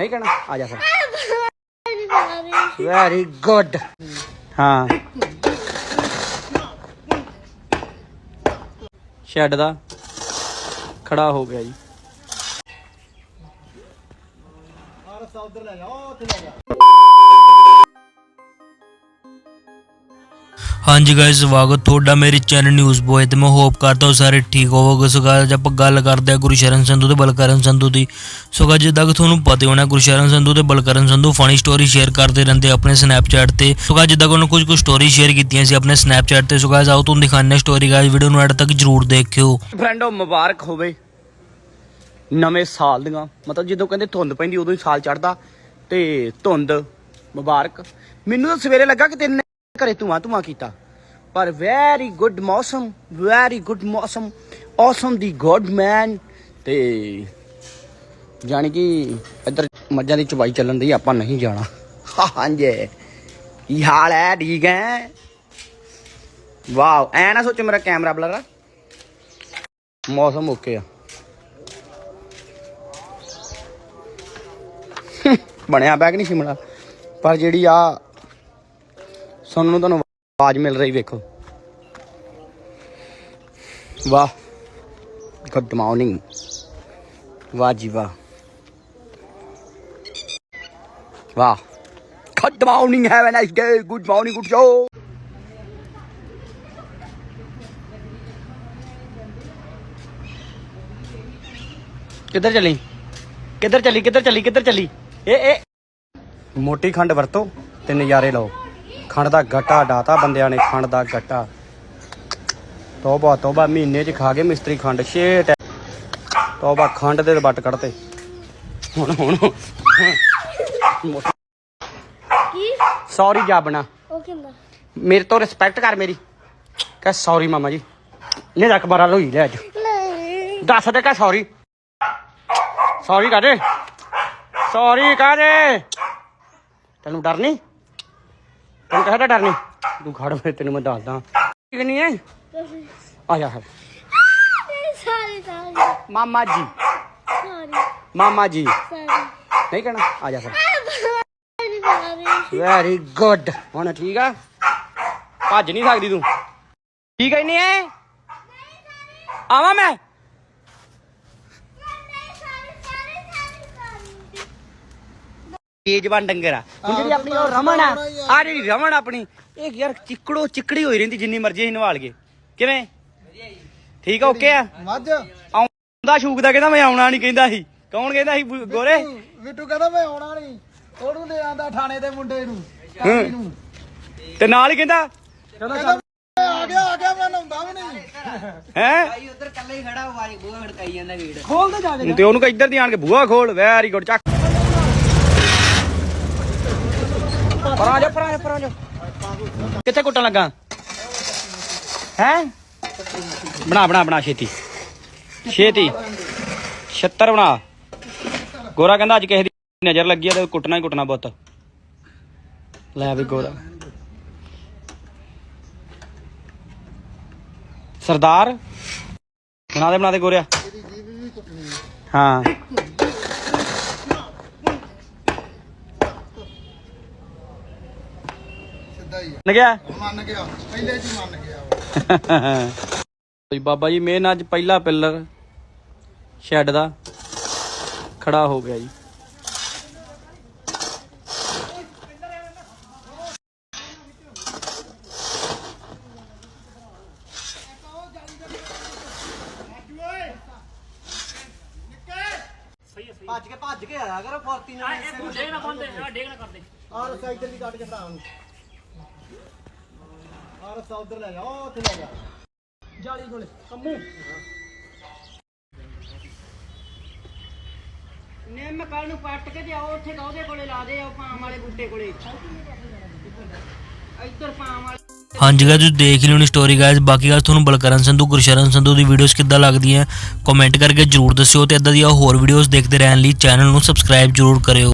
ਨਹੀਂ ਕਹਿਣਾ। ਆ ਜਾ ਫਿਰ। ਵੈਰੀ ਗੁੱਡ ਹਾਂ। ਸ਼ੈੱਡ ਦਾ ਖੜਾ ਹੋ ਗਿਆ ਜੀ। ਹਾਂਜੀ ਗਾਇਸ ਸਵਾਗਤ ਤੁਹਾਡਾ ਮੇਰੇ ਚੈਨਲ ਨਿਊਜ਼ ਬੋਏ ਤੇ। ਮੈਂ ਹੋਪ ਕਰਦਾ ਹਾਂ ਸਾਰੇ ਠੀਕ ਹੋਵੋਗੇ। ਸੋ guys, ਆਪਾਂ ਗੱਲ ਕਰਦੇ ਹਾਂ ਗੁਰਸ਼ਰਨ ਸੰਧੂ ਤੇ ਬਲਕਰਨ ਸੰਧੂ ਦੀ। ਸੋ guys, ਜਿੱਦਾਂ ਕਿ ਤੁਹਾਨੂੰ ਪਤਾ ਹੋਣਾ ਗੁਰਸ਼ਰਨ ਸੰਧੂ ਤੇ Balkaran Sandhu funny story share ਕਰਦੇ ਰਹਿੰਦੇ ਆਪਣੇ ਸਨੈਪਚੈਟ ਤੇ। ਸੋ guys, ਜਿੱਦਾਂ ਕਿ ਉਹਨਾਂ ਕੁਝ ਕੁ ਸਟੋਰੀ ਸ਼ੇਅਰ ਕੀਤੀਆਂ ਸੀ ਆਪਣੇ ਸਨੈਪਚੈਟ ਤੇ। ਸੋ guys, ਆਓ ਤੁਹਾਨੂੰ ਦਿਖਾਉਂਦੇ ਸਟੋਰੀ ਗਾਇਸ ਵੀਡੀਓ ਨੂੰ ਐਡ ਤੱਕ ਜਰੂਰ ਦੇਖਿਓ। ਫਰੈਂਡੋ ਮੁਬਾਰਕ ਹੋਵੇ। ਨਵੇਂ ਸਾਲ ਦੀਆਂ। ਮਤਲਬ ਜਦੋਂ ਕਹਿੰਦੇ ਧੁੰਦ ਪੈਂਦੀ ਉਦੋਂ ਹੀ ਸਾਲ ਚੜਦਾ ਤੇ ਧੁੰਦ ਮੁਬਾਰਕ। ਮੈਨੂੰ ਤਾਂ ਸਵੇਰੇ ਲੱਗਾ ਕਿ ਤਿੰਨ ਘਰੇ ਧੂਆਂ ਧੂਆਂ ਕੀਤਾ। ਪਰ ਵੈਰੀ ਗੁੱਡ ਮੌਸਮ ਵੈਰੀ ਗੁੱਡ ਮੌਸਮ ਔਸਮ ਦੀ ਗੁੱਡ ਮੈਨ ਤੇ ਜਾਣੀ ਕਿ ਇੱਧਰ ਮੱਝਾਂ ਦੀ ਚਵਾਈ ਚੱਲਣ ਦੀ ਆਪਾਂ ਨਹੀਂ ਜਾਣਾ। ਹਾਂਜੀ। ਕੀ ਹਾਲ ਹੈ? ਠੀਕ ਹੈ? ਵਾਓ, ਐ ਨਾ ਸੋਚੋ ਮੇਰਾ ਕੈਮਰਾ ਬਲਰ ਆ। ਮੌਸਮ ਓਕੇ ਆ। ਬਣਿਆ ਬੈਗ ਨਹੀਂ ਸ਼ਿਮਲਾ? ਪਰ ਜਿਹੜੀ ਆ ਸੁਣਨ ਨੂੰ ਤੁਹਾਨੂੰ ਆਵਾਜ਼ ਮਿਲ ਰਹੀ, ਵੇਖੋ। ਵਾਹ ਗੁੱਡ ਮਾਰਨਿੰਗ ਵਾਹ ਜੀ ਵਾਹ। ਵਾਹ। Good morning have a nice day good morning good show ਕਿੱਧਰ ਚੱਲੀ? ਕਿੱਧਰ ਚੱਲੀ ਕਿੱਧਰ ਚੱਲੀ ਕਿੱਧਰ ਚੱਲੀ? ਏ ਏ ਮੋਟੀ ਖੰਡ ਵਰਤੋ ਤੇ ਨਜ਼ਾਰੇ ਲਓ। ਖੰਡ ਦਾ ਗੱਟਾ ਡਾਤਾ ਬੰਦਿਆਂ ਨੇ ਖੰਡ ਦਾ ਗੱਟਾ। ਤੋਬਾ ਤੋਬਾ ਮਹੀਨੇ ਚ ਖਾ ਗਏ ਮਿਸਤਰੀ ਖੰਡ ਸ਼ੇਟ ਤੋਬਾ ਖੰਡ ਦੇ ਵੱਟ ਕੱਢਤੇ। ਹੁਣ ਹੁਣ ਕੀ? ਸੌਰੀ ਜਾਬਣਾ ਮੇਰੇ ਤੋਂ ਰਿਸਪੈਕਟ ਕਰ ਮੇਰੀ। ਕਹ ਸੌਰੀ ਮਾਮਾ ਜੀ। ਲੈ ਜਾ ਕਬਾਰਾ ਲੋਈ ਲੈ ਅੱਜ। ਦੱਸ ਦੇ ਕਹ ਸੌਰੀ ਸੌਰੀ ਕਹ ਦੇ ਸੌਰੀ ਕਹ ਦੇ ਤੈਨੂੰ ਡਰ ਨਹੀਂ? ਤੈਨੂੰ ਕਹਦਾ ਡਰ ਨਹੀਂ ਤੂੰ ਖੜ ਮੈਂ ਤੈਨੂੰ ਮੈਂ ਦੱਸਦਾ। ਠੀਕ ਨਹੀਂ ਹੈ ਆ ਜਾ ਫਿਰ। ਸਾਰੀ ਸਾਰੀ ਮਾਮਾ ਜੀ। ਸਾਰੀ ਮਾਮਾ ਜੀ। ਨਹੀਂ ਕਹਿਣਾ, ਆ ਜਾ ਫਿਰ। ਵੈਰੀ ਗੁੱਡ ਹੁਣ ਠੀਕ ਆ? ਭੱਜ ਨਹੀਂ ਸਕਦੀ ਤੂੰ। ਠੀਕ ਹੈ ਨਹੀਂ ਐ? ਆਵਾਂ ਮੈਂ? ਤੇਜਵਾਨ ਡੰਗਰ ਆ। ਹੁਣ ਜਿਹੜੀ ਆਪਣੀ ਉਹ ਰਮਨ ਆ ਆ ਜਿਹੜੀ ਰਮਨ ਆਪਣੀ ਇਹ ਯਾਰ ਚਿੱਕੜੋ ਚਿੱਕੜੀ ਹੋਈ ਰਹਿੰਦੀ ਜਿੰਨੀ ਮਰਜ਼ੀ ਅਸੀਂ ਨਵਾਲ ਗਏ। ਕਿਵੇਂ? ਠੀਕ ਆ ਓਕੇ ਆ? ਮੱਝ। ਆਉਂਦਾ ਸ਼ੂਕ ਦਾ ਕਹਿੰਦਾ ਮੈਂ ਆਉਣਾ ਨਹੀਂ ਕਹਿੰਦਾ ਸੀ। ਕੌਣ ਕਹਿੰਦਾ ਸੀ? ਗੋਰੇ? ਬਿੱਟੂ ਕਹਿੰਦਾ ਮੈਂ ਆਉਣਾ ਨਹੀਂ। ਉਹਨੂੰ ਲੈ ਆਂਦਾ ਥਾਣੇ ਦੇ ਮੁੰਡੇ ਨੂੰ ਤੇ ਨਾਲ ਹੀ ਕਹਿੰਦਾ ਕਹਿੰਦਾ ਮੈਂ ਆ ਗਿਆ ਆ ਗਿਆ ਮੈਂ ਨਹਾਉਂਦਾ ਵੀ ਨਹੀਂ। ਹੈ? ਉਧਰ ਕੱਲਾ ਹੀ ਖੜਾ ਵਾਰੀ ਬੂਹਾ ਖੜਕਾਈ ਜਾਂਦਾ ਗੇੜ ਖੋਲ ਦੇ ਜਾ ਕੇ। ਤੇ ਉਹਨੂੰ ਕਹ ਇੱਧਰ ਦੀ ਆਣ ਕੇ ਬੂਹਾ ਖੋਲ ਵੈਰੀ ਗੁੱਡ ਚੱਕ। ਪਰਾਂ ਜਾ ਪਰਾਂ ਜਾ ਪਰਾਂ ਜਾ। ਕਿੱਥੇ ਕੁੱਟਣ ਲੱਗਾ? ਹੈ? ਬਣਾ ਬਣਾ ਬਣਾ ਛੇਤੀ। ਛੇਤੀ। 76 ਬਣਾ। ਗੋਰਾ ਕਹਿੰਦਾ ਅੱਜ ਕਿਸੇ ਦੀ ਨਜ਼ਰ ਲੱਗੀ ਆ ਤੇ ਕੁੱਟਣਾ ਹੀ ਕੁੱਟਣਾ ਬੁੱਤ ਲੈ ਵੀ ਗੋਰਾ। ਸਰਦਾਰ, ਬਣਾ ਦੇ ਬਣਾ ਦੇ ਗੋਰਿਆ। ਹਾਂ। ਮੰਨ ਗਿਆ? ਮੰਨ ਗਿਆ। ਪਹਿਲੇ ਜੀ ਮੰਨ ਗਿਆ ਜੀ ਬਾਬਾ ਜੀ ਮੇਨ ਅੱਜ ਪਹਿਲਾ ਪਿੱਲਰ ਸ਼ੈੱਡ ਦਾ ਖੜਾ ਹੋ ਗਿਆ ਜੀ। ਭੱਜ ਕੇ ਭੱਜ ਕੇ ਆਇਆ ਕਰੋ ਫੋਰਤੀ ਨਾਲ। ਆਹ ਰਸਾ ਇੱਧਰ ਦੀ ਕੱਟ ਕੇ ਭਰਾ ਨੂੰ ਆਹ ਰਸਾ ਉਧਰ ਲੈ ਜਾ ਉਹ ਉੱਥੇ ਲੈ ਜਾ। ਜਾਲੀ ਕੋਲੇ ਕੰਮੂ। ਨਿੰਮ ਕੱਲ ਨੂੰ ਪੱਟ ਕੇ ਤੇ ਆਓ ਉੱਥੇ ਉਹਦੇ ਕੋਲੇ ਲਾ ਦੇ ਆਓ ਪਾਮ ਵਾਲੇ ਬੂਟੇ ਕੋਲੇ। ਇੱਧਰ ਪਾਮ ਵਾਲੇ ਹਾਂਜੀ ਗਾਇਸ ਤੁਸੀਂ ਦੇਖ ਲਿਓ ਨੀ ਸਟੋਰੀ ਗਾਇਸ ਬਾਕੀ ਗੱਲ ਤੁਹਾਨੂੰ ਬਲਕਰਨ ਸੰਧੂ ਗੁਰਸ਼ਰਨ ਸੰਧੂ ਦੀ ਵੀਡੀਓਜ਼ ਕਿੱਦਾਂ ਲੱਗਦੀਆਂ ਕਮੈਂਟ ਕਰਕੇ ਜਰੂਰ ਦੱਸਿਓ ਤੇ ਇਦਾਂ ਦੀਆਂ ਹੋਰ ਵੀਡੀਓਜ਼ ਦੇਖਦੇ ਰਹਿਣ ਲਈ ਚੈਨਲ ਨੂੰ ਸਬਸਕ੍ਰਾਈਬ ਜਰੂਰ ਕਰਿਓ।